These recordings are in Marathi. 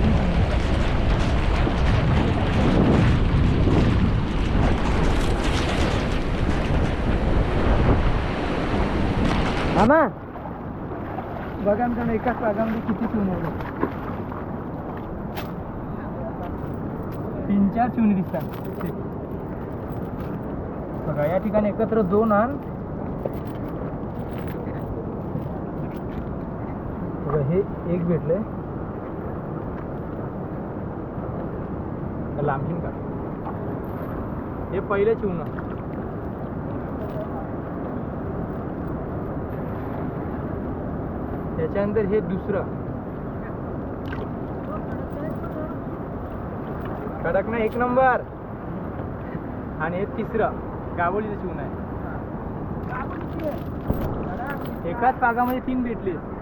दिली मामा. बघा आमच्या एकाच भागामध्ये किती चिवणी तीन चार चिवणी दिसतात. बघा या ठिकाणी एकत्र दोन आण बघा हे एक भेटले लांबीन का हे पहिलं चिवणं त्याच्यानंतर हे दुसरं. कडक ना एक नंबर. आणि हे तिसरं. गावोलीचं शिवण आहे. एकाच पागामध्ये तीन भेटले.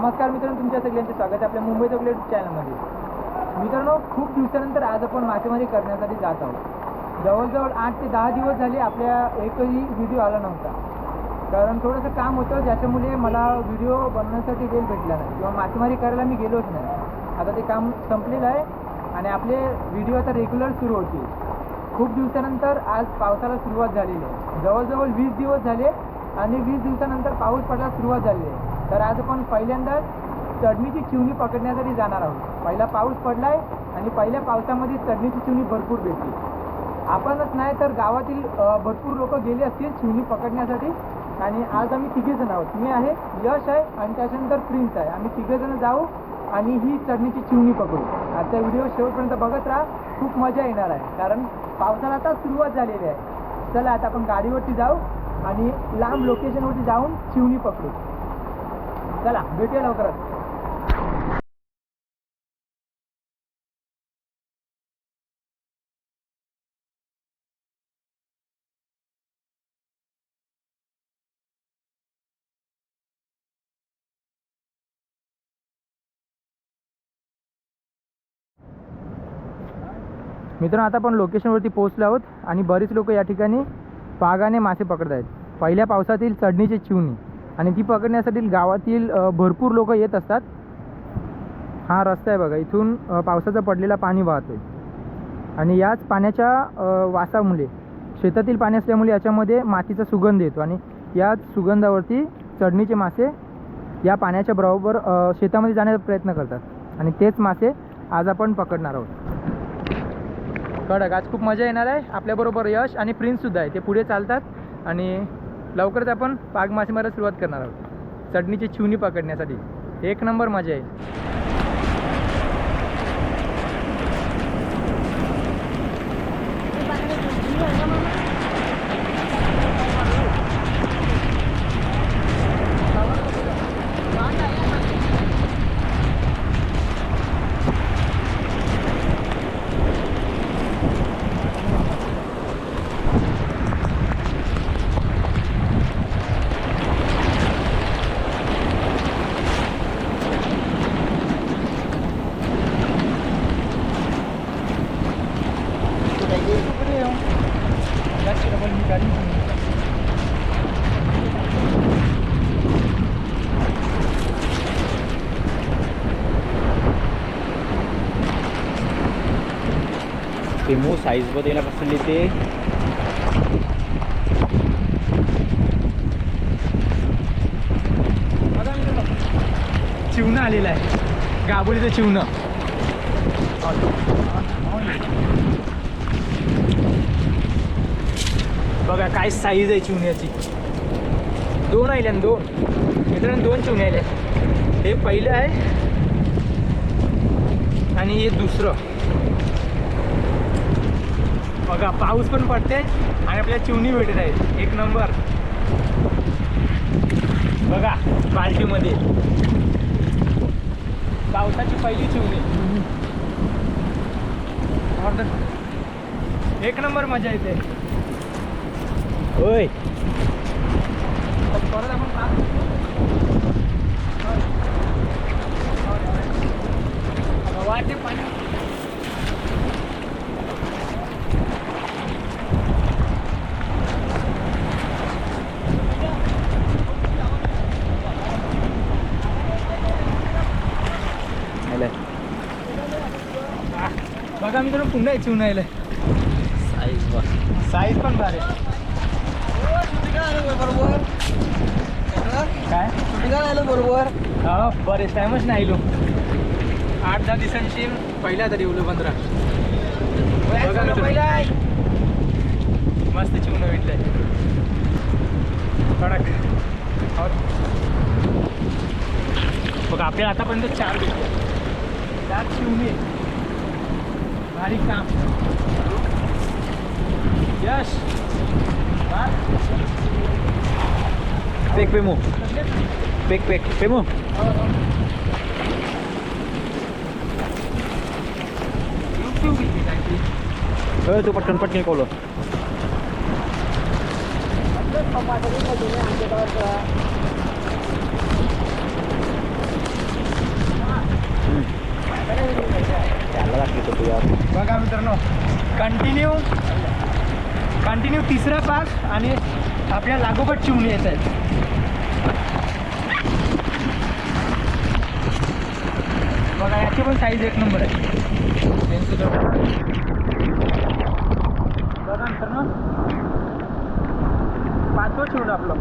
नमस्कार मित्रांनो तुमच्या सगळ्यांचे स्वागत आहे आपल्या मुंबई चॉकलेट चॅनलमध्ये. मित्रांनो खूप दिवसानंतर आज आपण मासेमारी करण्यासाठी जात आहोत. जवळजवळ आठ ते दहा दिवस झाले आपल्या एकही व्हिडिओ आला नव्हता. कारण थोडंसं काम होतं ज्याच्यामुळे मला व्हिडिओ बनवण्यासाठी वेळ भेटला नाही. किंवा मासेमारी करायला मी गेलोच नाही. आता ते काम संपलेलं आहे आणि आपले व्हिडिओ आता रेग्युलर सुरू होतील. खूप दिवसानंतर आज पावसाला सुरुवात झालेली आहे. जवळजवळ वीस दिवस झाले आणि वीस दिवसानंतर पाऊस पडायला सुरुवात झालेली आहे. तर आज आपण पहिल्यांदाच चढणीची चिवणी पकडण्यासाठी जाणार आहोत. पहिला पाऊस पडलाय आणि पहिल्या पावसामध्ये चढणीची चिवणी भरपूर भेटली. आपणच नाही तर गावातील भरपूर लोक गेले असतील चिवणी पकडण्यासाठी. आणि आज आम्ही तिघे जण आहोत. मी आहे यश आहे आणि त्याच्यानंतर प्रिन्स आहे. आम्ही तिघे जण जाऊ आणि ही चढणीची चिवणी पकडू. आजचा व्हिडिओ शेवटपर्यंत बघत राहा. खूप मजा येणार आहे. कारण पावसाला आता सुरुवात झालेली आहे. चला आता आपण गाडीवरती जाऊ आणि लांब लोकेशनवरती जाऊन चिवणी पकडू. चला भेटूया लवकरच. मित्रांनो आता आपण लोकेशनवरती पोहोचलो आहोत आणि बरीच लोक या ठिकाणी पागाने मासे पकडत आहेत पहिल्या पावसातील चढणीची चिवणी. आणि ती पकडण्यासाठी गावातील भरपूर लोक येत असतात. हा रस्ता आहे बघा इथून पावसाचं पडलेला पाणी वाहतो आहे आणि याच पाण्याच्या वासामुळे शेतातील पाणी असल्यामुळे याच्यामध्ये मातीचा सुगंध येतो. आणि याच सुगंधावरती चढणीचे मासे या पाण्याच्या बरोबर शेतामध्ये जाण्याचा प्रयत्न करतात. आणि तेच मासे आज आपण पकडणार आहोत. कडक आज खूप मजा येणार आहे. आपल्याबरोबर यश आणि प्रिन्ससुद्धा आहे. ते पुढे चालतात. आणि लवकरच आपण पाग मासेमारीला सुरुवात करणार आहोत. चटणीची चिवणी पकडण्यासाठी. एक नंबर मजा आहे ते मू साईजमध्ये येणार ते चिवणं आलेलं आहे. गाबोलीचं चिवणं. बघा काय साईज आहे चिवण्याची दोन आल्या दोन. मित्रांनो दोन चिवण्या आल्या हे पहिलं आहे आणि हे दुसरं. बघा पाऊस पण पडते आणि आपल्याला चिवणी भेटत आहे एक नंबर. बघा बाल्टीमध्ये. पावसाची पहिली चिवणी. एक नंबर मजा येते. होय. परत आपण पाच बघा चिवून यायला साईज बघ. साईज पण भारी. आहे. काय? बरोबर हा बरेच टाइमच नाही आलो आठ दहा दिवसांची पहिल्या तरी उलो पंधरा. मस्त चिवणं भेटलंय. कडक. बघा आपल्याला आतापर्यंत चार भेटले. चार चिवणे. भारी काम यश पेक पेमू पेक पेक पेमू हो तू पटकन पटकन कोलो त्याला लागली तो यार बघा मित्रांनो. कंटिन्यू कंटिन्यू तिसरा पास आणि आपल्या लागोपाठ चिवणी येत आहेत. बघा याची पण साईज एक नंबर आहे. बघा मित्रांनो. पाचवं चिवण आपलं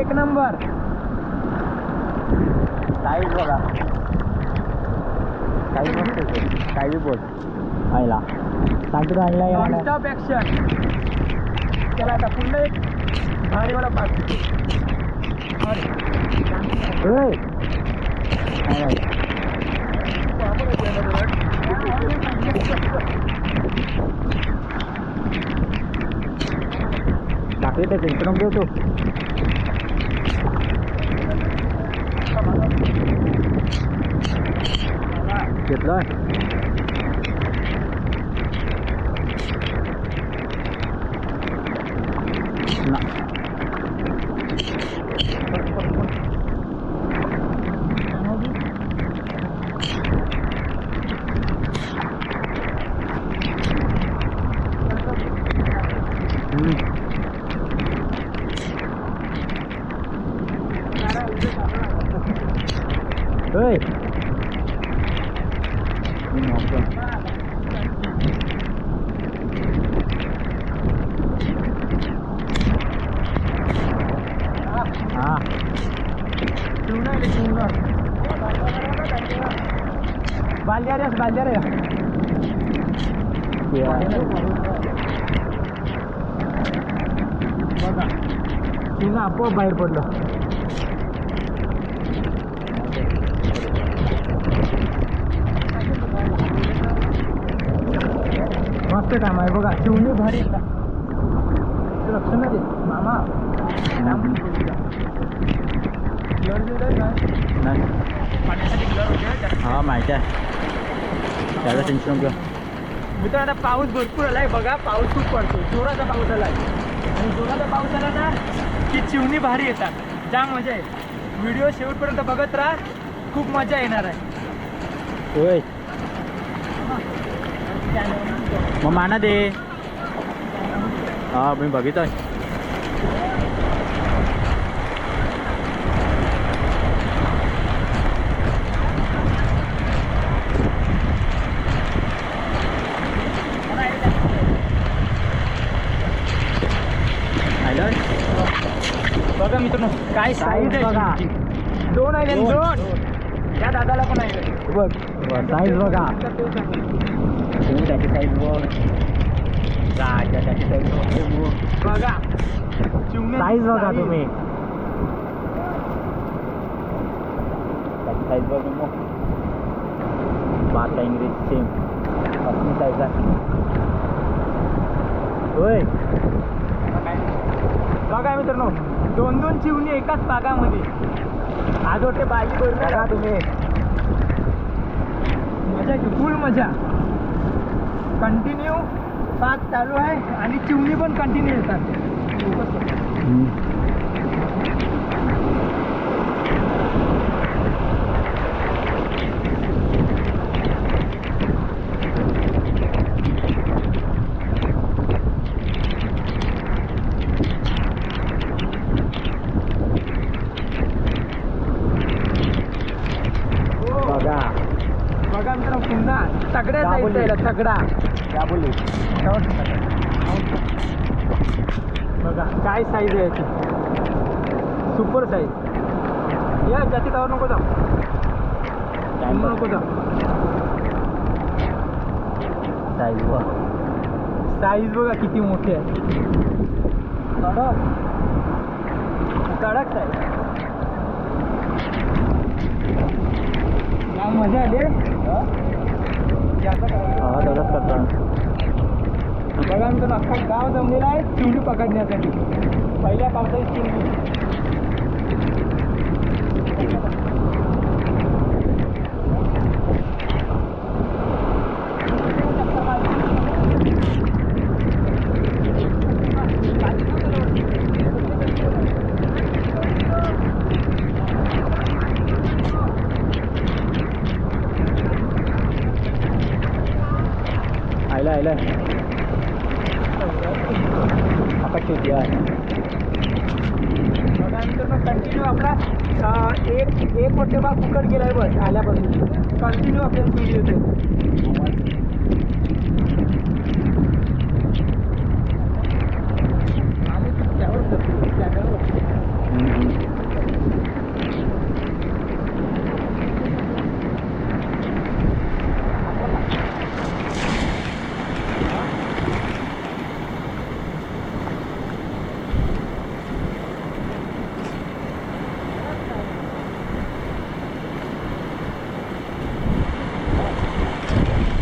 एक नंबर साईज बघा. साईज मस्त काही बोल आईला. सांगतो आणला नॉनस्टॉप ॲक्शन चला आता पुन्हा एक भारीवाला पाक टाकले ते टेन्शन घेऊ तू. akit doon चिवणं आपोआप बाहेर पडलं. मस्त काम आहे बघा चिवणी भारी लक्ष नाही मामा. हा माहिती आहे. त्याचं टेन्शन घेऊ मित्रांनो आता पाऊस भरपूर आलाय. बघा पाऊस खूप पडतो जोराचा पाऊस आलाय. आणि जोराचा पाऊस आला ना की चिवणी भारी येतात. जाम मजा आहे व्हिडिओ शेवटपर्यंत बघत राहा. खूप मजा येणार आहे. होय. मग माना दे. हा मी बघितलं आयलं बघा मित्रांनो काय साईज आहे. दोन आहे दोन. दोन. या दादाला पण आहे. बघ साईज बघा. तुम्ही त्याची साईज बघ. त्याची साईज बघ साईज. बघा. तुम्ही. साईज बघ मग बारा इंग्लिश सेम असली साईज आहे. होय. बघा मित्रांनो. दोन दोन चिवणी एकाच पागामध्ये आजोटे बाजी बघा बरोबर तुम्ही. मजा घे फुल मजा. कंटिन्यू पाक चालू आहे आणि चिवणी पण कंटिन्यू येतात बघा बघा तगड्या तगडा दाबोली बघा काय साईज आहे याची? सुपर साईज या जाती त्यावर नको जा नको जा साईज बघ. साईज बघा किती मोठी आहे. कडक. कडक साईज मजा आली. हा तेवढंच करतो बघा आमचं नागपूर गाव जमलेला आहे चिवडी पकडण्यासाठी. पहिल्या पावसाची चिवडी. आयला आयला. आकाश शेती आहे? कंटिन्यू आपला एक एक मोठे भाग फुकट गेलाय बस आल्यापासून. कंटिन्यू आपल्याला फील येते आम्ही त्यावर करतो, त्याच्यावर.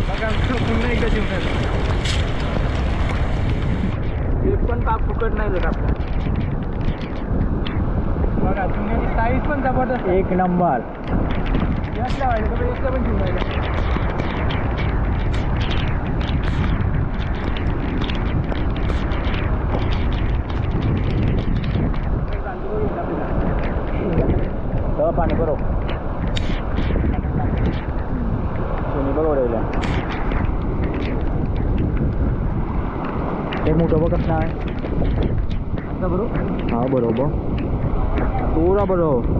बघा आमचं पुन्हा एकदा एक पण पाप फुकट नाही आपला? बघा चुन्याची साईज पण जबरदस्त. एक नंबर. जास्त लावायचं तर एकदा पण तेव्हा पाणी बरोबर बघ उडवल्या ते मोठं बघ कसं आहे. बरोबर हा बरोबर. पुरा बरोबर.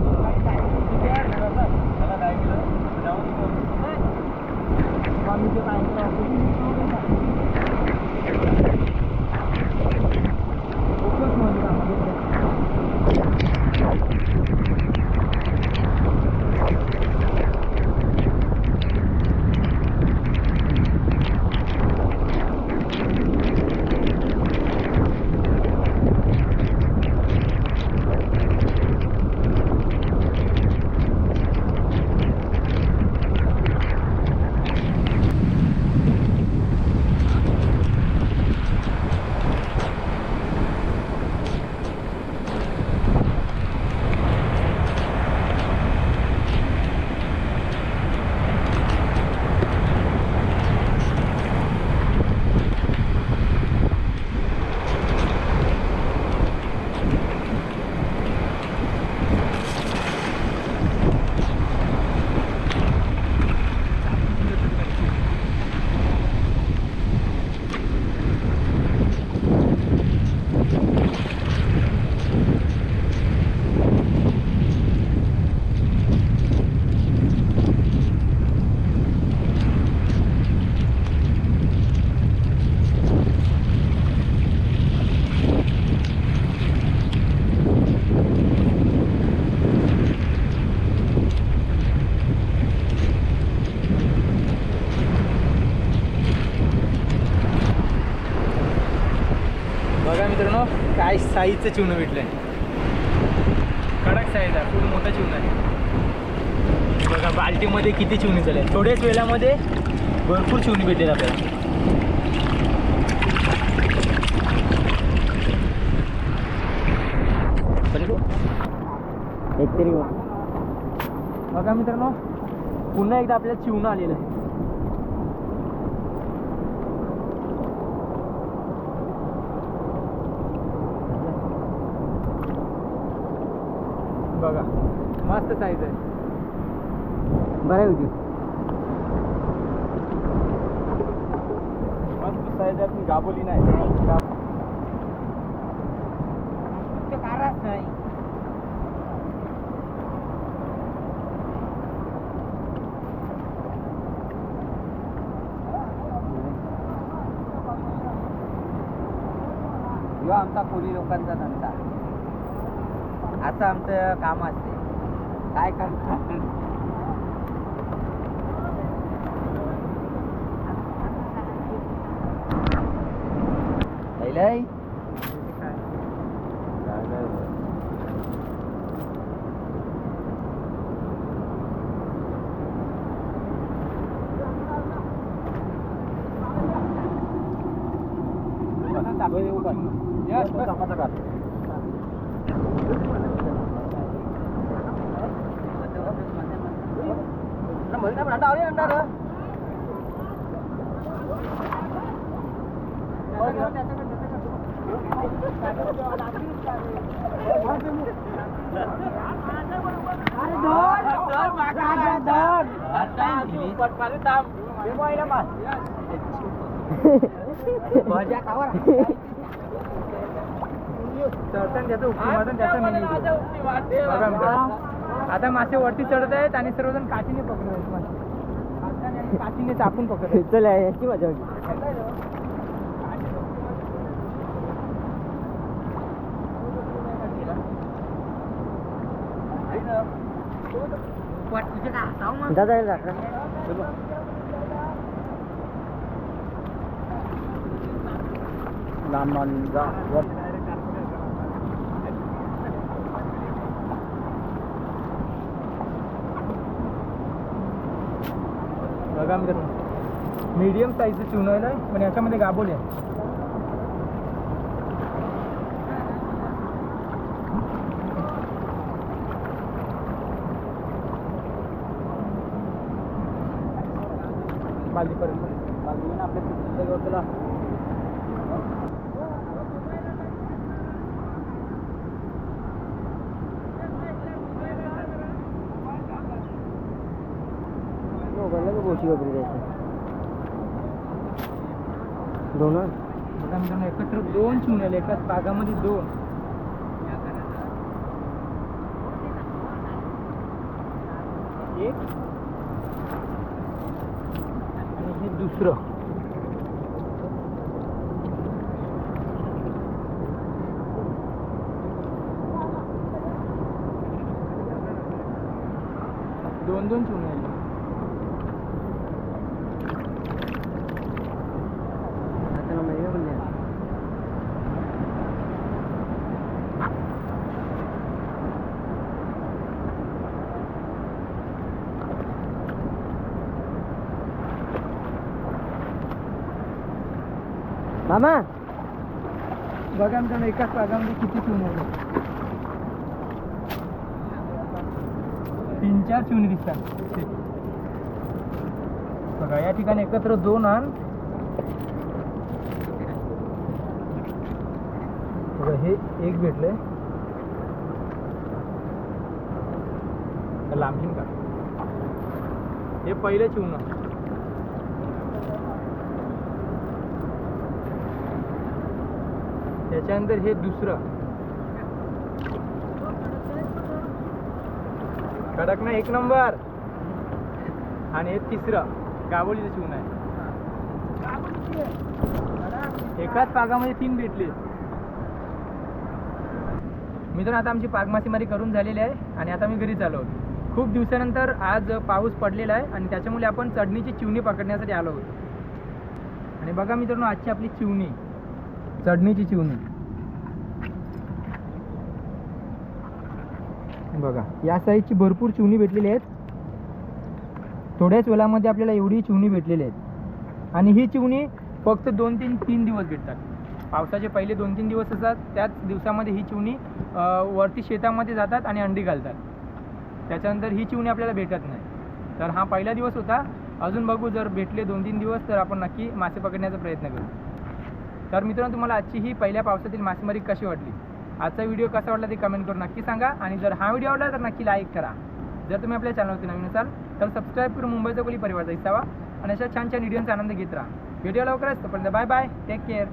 बघा मित्रांनो काय साईजचं चिवणं भेटलंय? कडक साईज आहे खूप मोठं चिवणं आहे. बघा बाल्टीमध्ये किती चिवणी झाले थोड्याच वेळामध्ये भरपूर चिवणी भेटेल आपल्याला. बघा मित्रांनो पुन्हा एकदा आपल्याला चिवणं आलेलं आहे. बघा. मस्त साईज आहे. बरं होती मस्त साईज आहे पण गाबोली नाही. नाही. आमचा कोणी लोकांचा धंदा असं आमचं काम असते. काय करणार? लई Yes, बघा मित्रांनो. आता मासे वरती चढत आहेत आणि सर्वजण काठीने पकडत आहेत मासे. काठीने चापून पकडत आहेत चला याची मजा होती दादा येईल का लांबा बघा मित्रांनो मीडियम साईजचं चिवणं आहे पण याच्यामध्ये गाबोली आहे. बाजूपर्यंत बघा मित्रांनो एकत्र दोन चिवणे एकाच बागामध्ये दोन. एक. आणि हे दुसरं. दोन दोन चिवणे आले मामा. बघा मित्रांनो एकाच पागामध्ये किती चिवणे तीन चार चिवणी दिसतात. बघा या ठिकाणी एकत्र दोन आण. बघा हे एक भेटलंय. लांबीन का? हे पहिले चिवणं त्याच्यानंतर हे दुसरं. कडक ना एक नंबर. आणि हे तिसरं. गाबोलीचं शिवण आहे. एकाच पागामध्ये तीन भेटले. मित्रांनो आता आमची पाग मासेमारी करून झालेली आहे आणि आता मी घरी चाललो खूप दिवसानंतर आज पाऊस पडलेला आहे आणि त्याच्यामुळे आपण चढणीची चिवणी पकडण्यासाठी आलो आहोत. आणि बघा मित्रांनो आजची आपली चिवणी. चढणीची चिवणी. बघा या साईजची भरपूर चिवणी भेटलेली आहेत. थोड्याच वेळामध्ये आपल्याला एवढी चिवणी भेटलेली आहेत. आणि ही चिवणी फक्त दोन तीन तीन दिवस भेटतात. पावसाचे पहिले दोन तीन दिवस असतात त्याच दिवसामध्ये ही चिवणी वरती शेतामध्ये जातात आणि अंडी घालतात. त्याच्यानंतर ही चिवणी आपल्याला भेटत नाही. तर हा पहिला दिवस होता. अजून बघू जर भेटले दोन तीन दिवस तर आपण नक्की मासे पकडण्याचा प्रयत्न करू. तर मित्रांनो तुम्हाला आजची ही पहिल्या पावसातील मासेमारी कशी वाटली? आजचा व्हिडिओ कसा वाटला ते कमेंट करून नक्की सांगा. आणि जर हा व्हिडिओ आवडला तर नक्की लाईक करा. जर तुम्ही आपल्या चॅनलवरती नवीन असाल तर सबस्क्राईब करून मुंबईचा कोली परिवारचा हिस्सा आणि अशा छान छान व्हिडिओचा आनंद घेत राहा. व्हिडिओ लवकरच तोपर्यंत बाय बाय टेक केअर